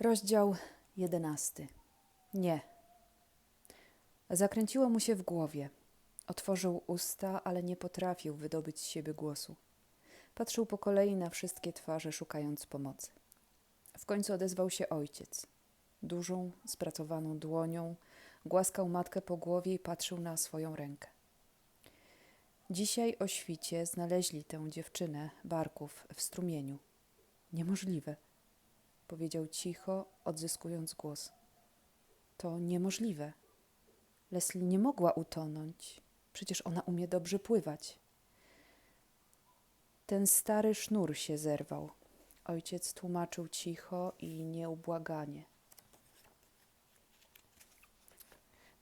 Rozdział jedenasty. Nie. Zakręciło mu się w głowie. Otworzył usta, ale nie potrafił wydobyć z siebie głosu. Patrzył po kolei na wszystkie twarze, szukając pomocy. W końcu odezwał się ojciec. Dużą, spracowaną dłonią głaskał matkę po głowie i patrzył na swoją rękę. Dzisiaj o świcie znaleźli tę dziewczynę, Barków, w strumieniu. Niemożliwe powiedział cicho, odzyskując głos. To niemożliwe. Leslie nie mogła utonąć. Przecież ona umie dobrze pływać. Ten stary sznur się zerwał. Ojciec tłumaczył cicho i nieubłaganie.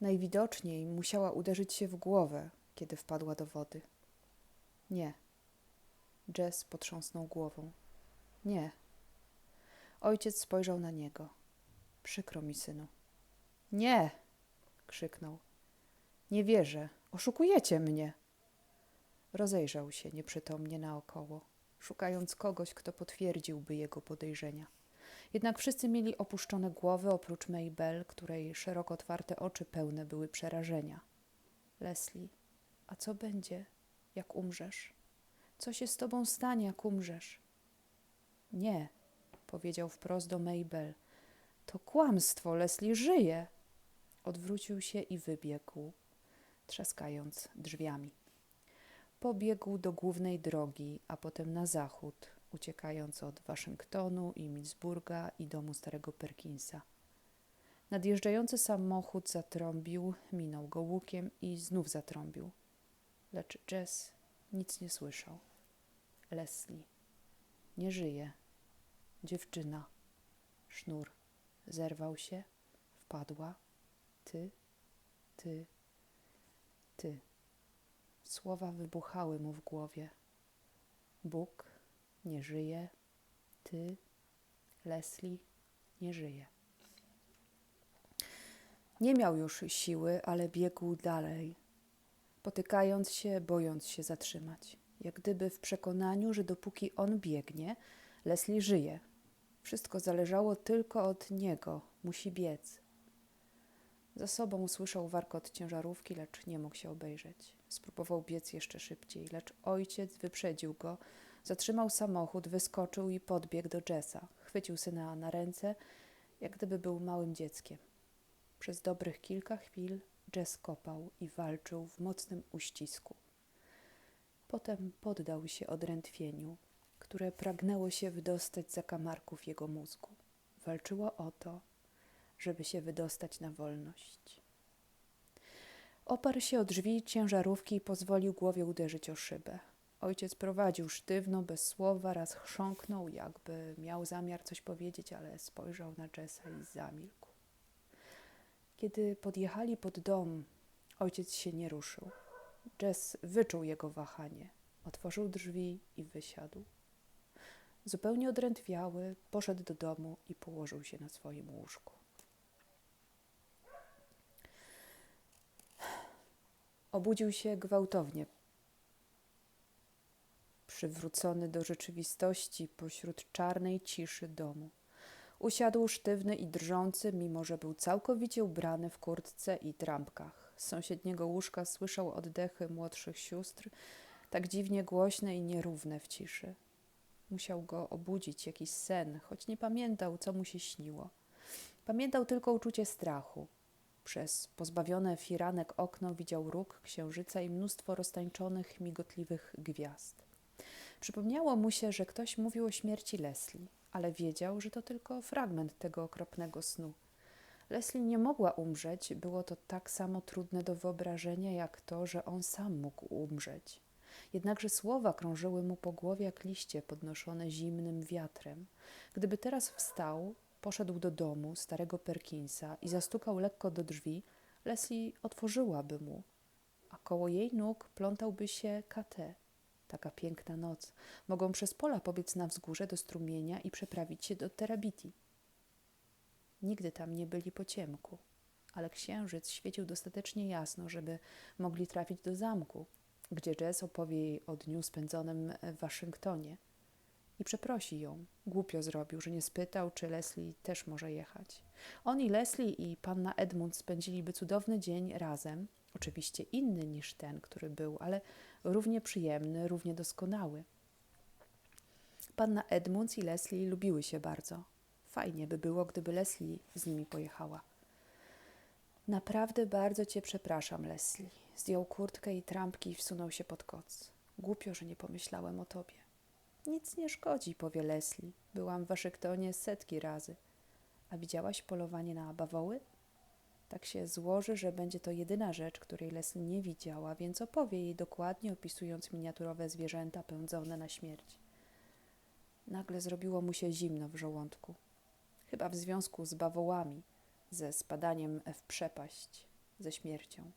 Najwidoczniej musiała uderzyć się w głowę, kiedy wpadła do wody. Nie. Jess potrząsnął głową. Nie. Ojciec spojrzał na niego. Przykro mi, synu. Nie! krzyknął. Nie wierzę. Oszukujecie mnie. Rozejrzał się nieprzytomnie naokoło, szukając kogoś, kto potwierdziłby jego podejrzenia. Jednak wszyscy mieli opuszczone głowy, oprócz Maybell, której szeroko otwarte oczy pełne były przerażenia. Leslie, a co będzie, jak umrzesz? Co się z tobą stanie, jak umrzesz? Nie, powiedział wprost do Maybell. To kłamstwo, Leslie żyje. Odwrócił się i wybiegł, trzaskając drzwiami. Pobiegł do głównej drogi, a potem na zachód, uciekając od Waszyngtonu i Millsburga i domu starego Perkinsa. Nadjeżdżający samochód zatrąbił, minął go łukiem i znów zatrąbił. Lecz Jess nic nie słyszał. Leslie nie żyje. Dziewczyna. Sznur. Zerwał się. Wpadła. Ty, ty, ty. Słowa wybuchały mu w głowie. Bóg nie żyje. Ty, Leslie, nie żyje. Nie miał już siły, ale biegł dalej, potykając się, bojąc się zatrzymać, jak gdyby w przekonaniu, że dopóki on biegnie, Leslie żyje. Wszystko zależało tylko od niego. Musi biec. Za sobą usłyszał warkot ciężarówki, lecz nie mógł się obejrzeć. Spróbował biec jeszcze szybciej, lecz ojciec wyprzedził go, zatrzymał samochód, wyskoczył i podbiegł do Jessa. Chwycił syna na ręce, jak gdyby był małym dzieckiem. Przez dobrych kilka chwil Jess kopał i walczył w mocnym uścisku. Potem poddał się odrętwieniu, które pragnęło się wydostać za kamarków jego mózgu. Walczyło o to, żeby się wydostać na wolność. Oparł się o drzwi ciężarówki i pozwolił głowie uderzyć o szybę. Ojciec prowadził sztywno, bez słowa, raz chrząknął, jakby miał zamiar coś powiedzieć, ale spojrzał na Jessa i zamilkł. Kiedy podjechali pod dom, ojciec się nie ruszył. Jess wyczuł jego wahanie, otworzył drzwi i wysiadł. Zupełnie odrętwiały, poszedł do domu i położył się na swoim łóżku. Obudził się gwałtownie, przywrócony do rzeczywistości pośród czarnej ciszy domu. Usiadł sztywny i drżący, mimo że był całkowicie ubrany w kurtce i trampkach. Z sąsiedniego łóżka słyszał oddechy młodszych sióstr, tak dziwnie głośne i nierówne w ciszy. Musiał go obudzić jakiś sen, choć nie pamiętał, co mu się śniło. Pamiętał tylko uczucie strachu. Przez pozbawione firanek okno widział róg księżyca i mnóstwo roztańczonych, migotliwych gwiazd. Przypomniało mu się, że ktoś mówił o śmierci Leslie, ale wiedział, że to tylko fragment tego okropnego snu. Leslie nie mogła umrzeć, było to tak samo trudne do wyobrażenia, jak to, że on sam mógł umrzeć. Jednakże słowa krążyły mu po głowie jak liście podnoszone zimnym wiatrem. Gdyby teraz wstał, poszedł do domu starego Perkinsa i zastukał lekko do drzwi, Leslie otworzyłaby mu, a koło jej nóg plątałby się Kate. Taka piękna noc. Mogą przez pola pobiec na wzgórze do strumienia i przeprawić się do Terabiti. Nigdy tam nie byli po ciemku, ale księżyc świecił dostatecznie jasno, żeby mogli trafić do zamku, gdzie Jess opowie jej o dniu spędzonym w Waszyngtonie. i przeprosi ją. Głupio zrobił, że nie spytał, czy Leslie też może jechać. On i Leslie i panna Edmund spędziliby cudowny dzień razem, oczywiście inny niż ten, który był, ale równie przyjemny, równie doskonały. Panna Edmunds i Leslie lubiły się bardzo. Fajnie by było, gdyby Leslie z nimi pojechała. Naprawdę bardzo cię przepraszam, Leslie. Zdjął kurtkę i trampki i wsunął się pod koc. Głupio, że nie pomyślałem o tobie. Nic nie szkodzi, powie Leslie. Byłam w Waszyngtonie setki razy. A widziałaś polowanie na bawoły? Tak się złoży, że będzie to jedyna rzecz, której Leslie nie widziała, więc opowie jej dokładnie, opisując miniaturowe zwierzęta pędzone na śmierć. Nagle zrobiło mu się zimno w żołądku. Chyba w związku z bawołami, ze spadaniem w przepaść, ze śmiercią.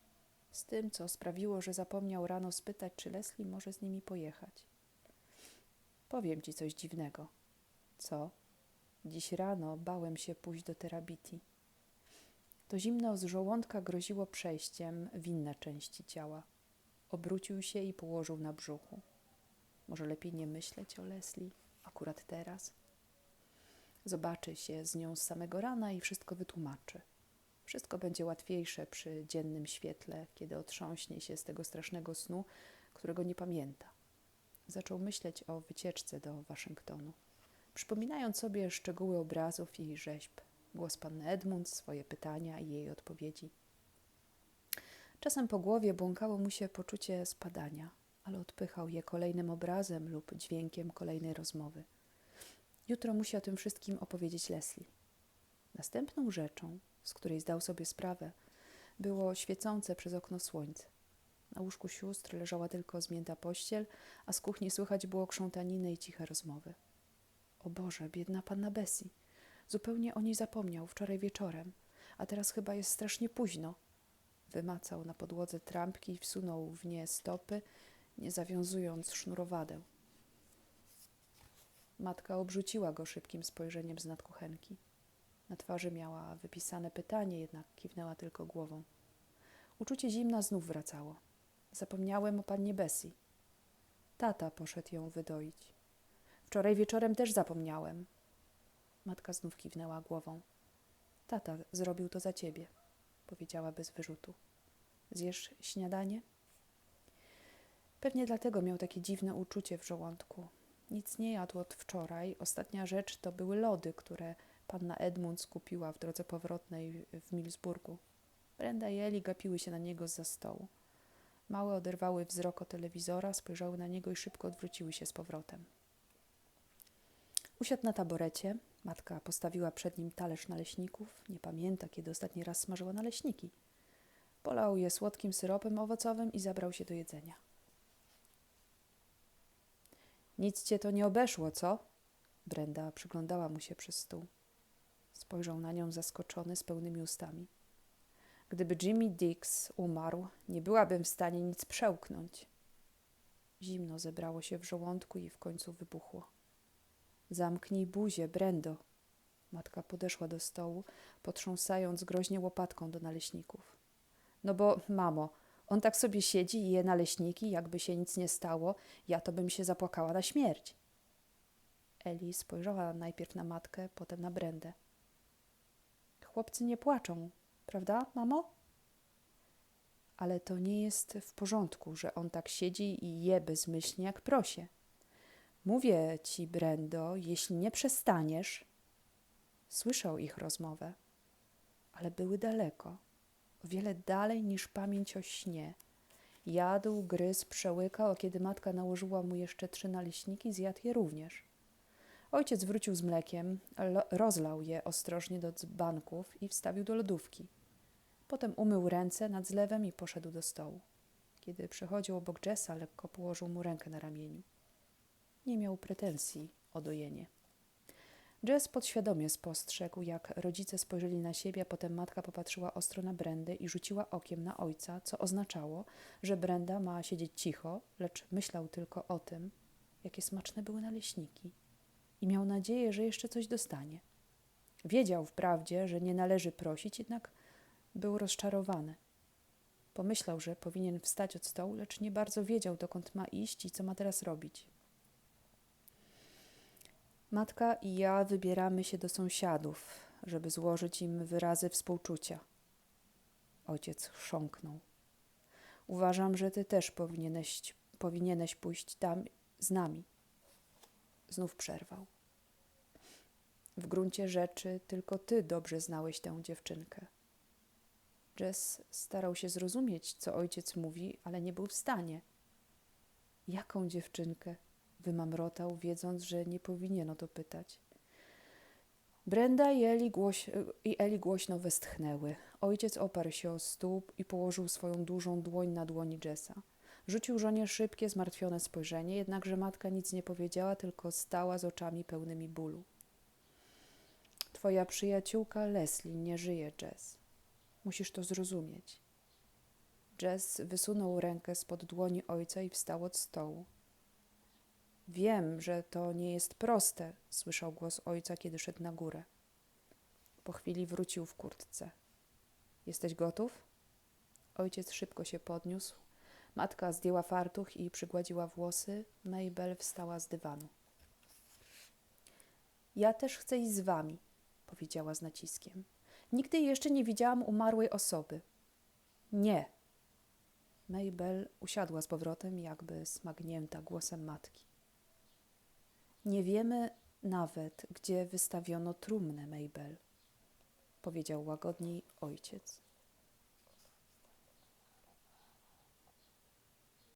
Z tym, co sprawiło, że zapomniał rano spytać, czy Leslie może z nimi pojechać. Powiem ci coś dziwnego. Co? Dziś rano bałem się pójść do terabiti. To zimno z żołądka groziło przejściem w inne części ciała. Obrócił się i położył na brzuchu. Może lepiej nie myśleć o Leslie akurat teraz? Zobaczy się z nią z samego rana i wszystko wytłumaczy. Wszystko będzie łatwiejsze przy dziennym świetle, kiedy otrząśnie się z tego strasznego snu, którego nie pamięta. Zaczął myśleć o wycieczce do Waszyngtonu, przypominając sobie szczegóły obrazów i rzeźb, głos panny Edmund, swoje pytania i jej odpowiedzi. Czasem po głowie błąkało mu się poczucie spadania, ale odpychał je kolejnym obrazem lub dźwiękiem kolejnej rozmowy. Jutro musi o tym wszystkim opowiedzieć Leslie. Następną rzeczą, z której zdał sobie sprawę, było świecące przez okno słońce. Na łóżku sióstr leżała tylko zmięta pościel, a z kuchni słychać było krzątaniny i ciche rozmowy. O Boże, biedna panna Bessie. Zupełnie o niej zapomniał wczoraj wieczorem, a teraz chyba jest strasznie późno. Wymacał na podłodze trampki i wsunął w nie stopy, nie zawiązując sznurowadeł. Matka obrzuciła go szybkim spojrzeniem z nad kuchenki. Na twarzy miała wypisane pytanie, jednak kiwnęła tylko głową. Uczucie zimna znów wracało. Zapomniałem o pannie Bessie. Tata poszedł ją wydoić. Wczoraj wieczorem też zapomniałem. Matka znów kiwnęła głową. Tata zrobił to za ciebie, powiedziała bez wyrzutu. Zjesz śniadanie? Pewnie dlatego miał takie dziwne uczucie w żołądku. Nic nie jadł od wczoraj. Ostatnia rzecz to były lody, które panna Edmund skupiła w drodze powrotnej w Millsburgu. Brenda i Eli gapiły się na niego z za stołu. Małe oderwały wzrok od telewizora, spojrzały na niego i szybko odwróciły się z powrotem. Usiadł na taborecie. Matka postawiła przed nim talerz naleśników. Nie pamięta, kiedy ostatni raz smażyła naleśniki. Polał je słodkim syropem owocowym i zabrał się do jedzenia. Nic cię to nie obeszło, co? Brenda przyglądała mu się przez stół. Spojrzał na nią zaskoczony, z pełnymi ustami. Gdyby Jimmy Dix umarł, nie byłabym w stanie nic przełknąć. Zimno zebrało się w żołądku i w końcu wybuchło. Zamknij buzię, Brendo. Matka podeszła do stołu, potrząsając groźnie łopatką do naleśników. No bo, mamo, on tak sobie siedzi i je naleśniki, jakby się nic nie stało, ja to bym się zapłakała na śmierć. Eli spojrzała najpierw na matkę, potem na Brendę. Chłopcy nie płaczą, prawda, mamo? Ale to nie jest w porządku, że on tak siedzi i je bezmyślnie jak prosie. Mówię ci, Brendo, jeśli nie przestaniesz. Słyszał ich rozmowę, ale były daleko o wiele dalej niż pamięć o śnie. Jadł, gryzł, przełykał, a kiedy matka nałożyła mu jeszcze trzy naleśniki, zjadł je również. Ojciec wrócił z mlekiem, rozlał je ostrożnie do dzbanków i wstawił do lodówki. Potem umył ręce nad zlewem i poszedł do stołu. Kiedy przechodził obok Jessa, lekko położył mu rękę na ramieniu. Nie miał pretensji o dojenie. Jess podświadomie spostrzegł, jak rodzice spojrzeli na siebie, a potem matka popatrzyła ostro na Brendę i rzuciła okiem na ojca, co oznaczało, że Brenda ma siedzieć cicho, lecz myślał tylko o tym, jakie smaczne były naleśniki i miał nadzieję, że jeszcze coś dostanie. Wiedział wprawdzie, że nie należy prosić, jednak był rozczarowany. Pomyślał, że powinien wstać od stołu, lecz nie bardzo wiedział, dokąd ma iść i co ma teraz robić. Matka i ja wybieramy się do sąsiadów, żeby złożyć im wyrazy współczucia. Ojciec chrząknął. Uważam, że ty też powinieneś, powinieneś pójść tam z nami. Znów przerwał. W gruncie rzeczy tylko ty dobrze znałeś tę dziewczynkę. Jess starał się zrozumieć, co ojciec mówi, ale nie był w stanie. Jaką dziewczynkę? Wymamrotał, wiedząc, że nie powinien o to pytać. Brenda i Eli, głoś, i Eli głośno westchnęły. Ojciec oparł się o stół i położył swoją dużą dłoń na dłoni Jessa. Rzucił żonie szybkie, zmartwione spojrzenie, jednakże matka nic nie powiedziała, tylko stała z oczami pełnymi bólu. Twoja przyjaciółka Leslie nie żyje, Jess. Musisz to zrozumieć. Jess wysunął rękę spod dłoni ojca i wstał od stołu. Wiem, że to nie jest proste, słyszał głos ojca, kiedy szedł na górę. Po chwili wrócił w kurtce. Jesteś gotów? Ojciec szybko się podniósł. Matka zdjęła fartuch i przygładziła włosy. Mabel wstała z dywanu. Ja też chcę iść z wami, powiedziała z naciskiem. Nigdy jeszcze nie widziałam umarłej osoby. Nie. Mabel usiadła z powrotem, jakby smagnięta głosem matki. Nie wiemy nawet, gdzie wystawiono trumnę Mabel, powiedział łagodniej ojciec.